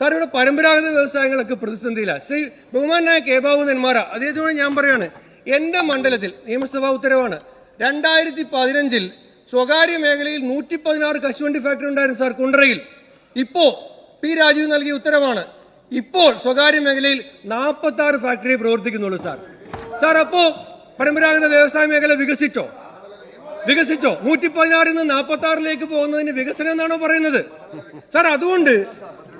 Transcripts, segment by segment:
Sir ഇവിടെ പരമ്പരാഗത വ്യവസായങ്ങളൊക്കെ പ്രതിസന്ധിയിലാണ് ശ്രീ ബഹുമാനായ കെ. ബാബു നെന്മാറ അദ്ദേഹത്തോട് ഞാൻ പറയുകയാണ് എന്റെ മണ്ഡലത്തിൽ നിയമസഭാ ഉത്തരവാണ്. രണ്ടായിരത്തി പതിനഞ്ചിൽ സ്വകാര്യ മേഖലയിൽ നൂറ്റി പതിനാറ് കശുവണ്ടി ഫാക്ടറി ഉണ്ടായിരുന്നു സാർ കുണ്ടറയിൽ. ഇപ്പോ പി. രാജീവ് നൽകിയ ഉത്തരവാണ്. ഇപ്പോൾ സ്വകാര്യ മേഖലയിൽ നാൽപ്പത്തി ആറ് ഫാക്ടറി പ്രവർത്തിക്കുന്നുള്ളൂ സാർ. സാർ അപ്പോൾ പരമ്പരാഗത വ്യവസായ മേഖല വികസിച്ചോ? വികസിച്ചോ? നൂറ്റി പതിനാറിൽ നിന്ന് നാൽപ്പത്തി ആറിലേക്ക് പോകുന്നതിന് വികസനം എന്നാണോ പറയുന്നത്? സാർ അതുകൊണ്ട്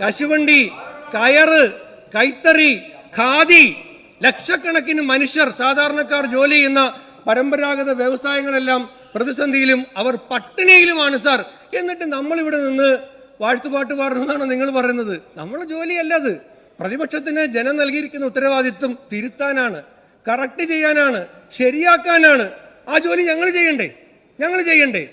കശുവണ്ടി കയറ് കൈത്തറി ഖാദി ലക്ഷക്കണക്കിന് മനുഷ്യർ സാധാരണക്കാർ ജോലി ചെയ്യുന്ന പരമ്പരാഗത വ്യവസായങ്ങളെല്ലാം പ്രതിസന്ധിയിലും അവർ പട്ടിണിയിലുമാണ് സാർ. എന്നിട്ട് നമ്മളിവിടെ നിന്ന് വാഴ്ത്തുപാട്ട് പാടുന്നതാണ് നിങ്ങൾ പറയുന്നത്. നമ്മളെ ജോലിയല്ല അത്. പ്രതിപക്ഷത്തിന് ജനം നൽകിയിരിക്കുന്ന ഉത്തരവാദിത്വം തിരുത്താനാണ് കറക്റ്റ് ചെയ്യാനാണ് ശരിയാക്കാനാണ്. ആ ജോലി ഞങ്ങൾ ചെയ്യണ്ടേ? ഞങ്ങൾ ചെയ്യണ്ടേ?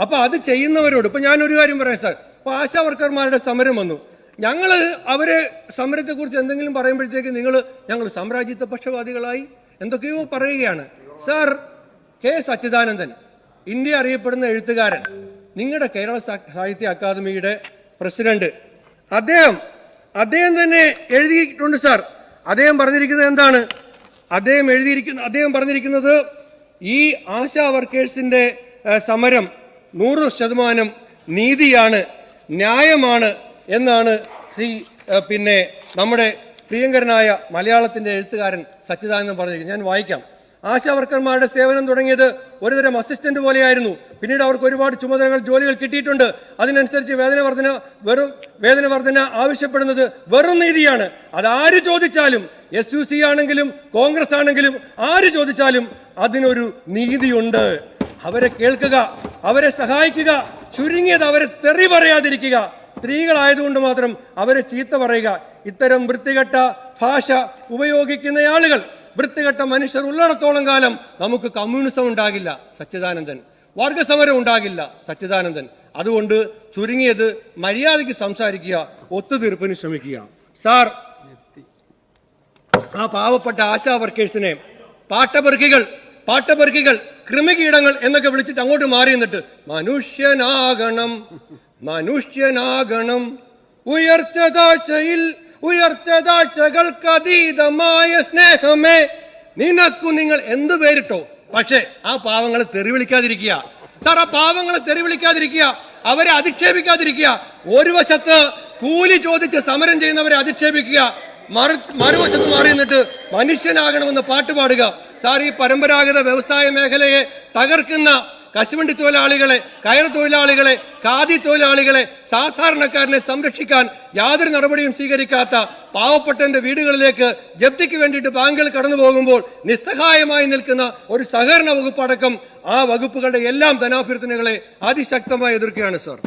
അപ്പൊ അത് ചെയ്യുന്നവരോട് ഇപ്പൊ ഞാനൊരു കാര്യം പറയാം സാർ. ഇപ്പൊ ആശാ വർക്കർമാരുടെ സമരം വന്നു. ഞങ്ങൾ അവരെ സമരത്തെക്കുറിച്ച് എന്തെങ്കിലും പറയുമ്പോഴത്തേക്ക് നിങ്ങൾ ഞങ്ങൾ സാമ്രാജ്യത്വ പക്ഷപാതികളായി എന്തൊക്കെയോ പറയുകയാണ്. Sir K. സച്ചിദാനന്ദൻ ഇന്ത്യ അറിയപ്പെടുന്ന എഴുത്തുകാരൻ നിങ്ങളുടെ കേരള സാഹിത്യ അക്കാദമിയുടെ പ്രസിഡന്റ്. അദ്ദേഹം അദ്ദേഹം തന്നെ എഴുതിയിട്ടുണ്ട് സാർ. അദ്ദേഹം പറഞ്ഞിരിക്കുന്നത് എന്താണ്? അദ്ദേഹം എഴുതിയിരിക്കുന്ന അദ്ദേഹം പറഞ്ഞിരിക്കുന്നത് ഈ ആശാ വർക്കേഴ്സിന്റെ സമരം നൂറ് ശതമാനം നീതിയാണ് ന്യായമാണ് എന്നാണ് ശ്രീ പിന്നെ നമ്മുടെ പ്രിയങ്കരനായ മലയാളത്തിന്റെ എഴുത്തുകാരൻ സച്ചിദാനന്ദൻ പറഞ്ഞിരിക്കുന്നത്. ഞാൻ വായിക്കാം. ആശാവർക്കർമാരുടെ സേവനം തുടങ്ങിയത് ഒരുതരം അസിസ്റ്റന്റ് പോലെയായിരുന്നു. പിന്നീട് അവർക്ക് ഒരുപാട് ചുമതലകൾ ജോലികൾ കിട്ടിയിട്ടുണ്ട്. അതിനനുസരിച്ച് വേതന വർധന വെറും വേതന വർധന ആവശ്യപ്പെടുന്നത് വെറും നീതിയാണ്. അതാര് ചോദിച്ചാലും എസ് യു സി ആണെങ്കിലും കോൺഗ്രസ് ആണെങ്കിലും ആര് ചോദിച്ചാലും അതിനൊരു നീതിയുണ്ട്. അവരെ കേൾക്കുക അവരെ സഹായിക്കുക ചുരുങ്ങിയത് അവരെ തെറി പറയാതിരിക്കുക. സ്ത്രീകളായതുകൊണ്ട് മാത്രം അവരെ ചീത്ത പറയുക. ഇത്തരം വൃത്തികെട്ട ഭാഷ ഉപയോഗിക്കുന്ന ആളുകൾ വൃത്തികെട്ട മനുഷ്യർ ഉള്ളിടത്തോളം കാലം നമുക്ക് കമ്മ്യൂണിസം ഉണ്ടാകില്ല സച്ചിദാനന്ദൻ. വർഗസമരം ഉണ്ടാകില്ല സച്ചിദാനന്ദൻ. അതുകൊണ്ട് ചുരുങ്ങിയത് മര്യാദയ്ക്ക് സംസാരിക്കുക ഒത്തുതീർപ്പിന് ശ്രമിക്കുക. സാർ ആ പാവപ്പെട്ട ആശാ വർക്കേഴ്സിനെ പാട്ടപെറുക്കികൾ പാട്ടപെറുക്കികൾ കൃമികീടങ്ങൾ എന്നൊക്കെ വിളിച്ചിട്ട് അങ്ങോട്ട് മാറി നിന്നിട്ട് മനുഷ്യനാകണം. മനുഷ്യനാകണം. ഉയർച്ച താഴ്ചയിൽ ഉയർച്ച താഴ്ചകൾക്ക് അതീതമായ സ്നേഹമേ. നിനക്കു നിങ്ങൾ എന്ത് പേരിട്ടോ? പക്ഷേ ആ പാവങ്ങളെ തെറിവിളിക്കാതിരിക്കുക. സാർ ആ പാവങ്ങളെ തെറിവിളിക്കാതിരിക്കുക. അവരെ അധിക്ഷേപിക്കാതിരിക്കുക. ഒരു വശത്ത് കൂലി ചോദിച്ച് സമരം ചെയ്യുന്നവരെ അധിക്ഷേപിക്കുക. മറു മറുവശത്ത് മാറി നിന്നിട്ട് മനുഷ്യനാകണമെന്ന് പാട്ട് പാടുക. സാർ ഈ പരമ്പരാഗത വ്യവസായ മേഖലയെ തകർക്കുന്ന കശുവണ്ടി തൊഴിലാളികളെ കയർ തൊഴിലാളികളെ ഖാദി തൊഴിലാളികളെ സാധാരണക്കാരനെ സംരക്ഷിക്കാൻ യാതൊരു നടപടിയും സ്വീകരിക്കാത്ത പാവപ്പെട്ടന്റെ വീടുകളിലേക്ക് ജപ്തിക്ക് വേണ്ടിയിട്ട് ബാങ്കുകൾ കടന്നു പോകുമ്പോൾ നിസ്സഹായമായി നിൽക്കുന്ന ഒരു സഹകരണ വകുപ്പ് അടക്കം ആ വകുപ്പുകളുടെ എല്ലാം ധനാഭ്യർത്ഥനകളെ അതിശക്തമായി എതിർക്കുകയാണ് സാർ.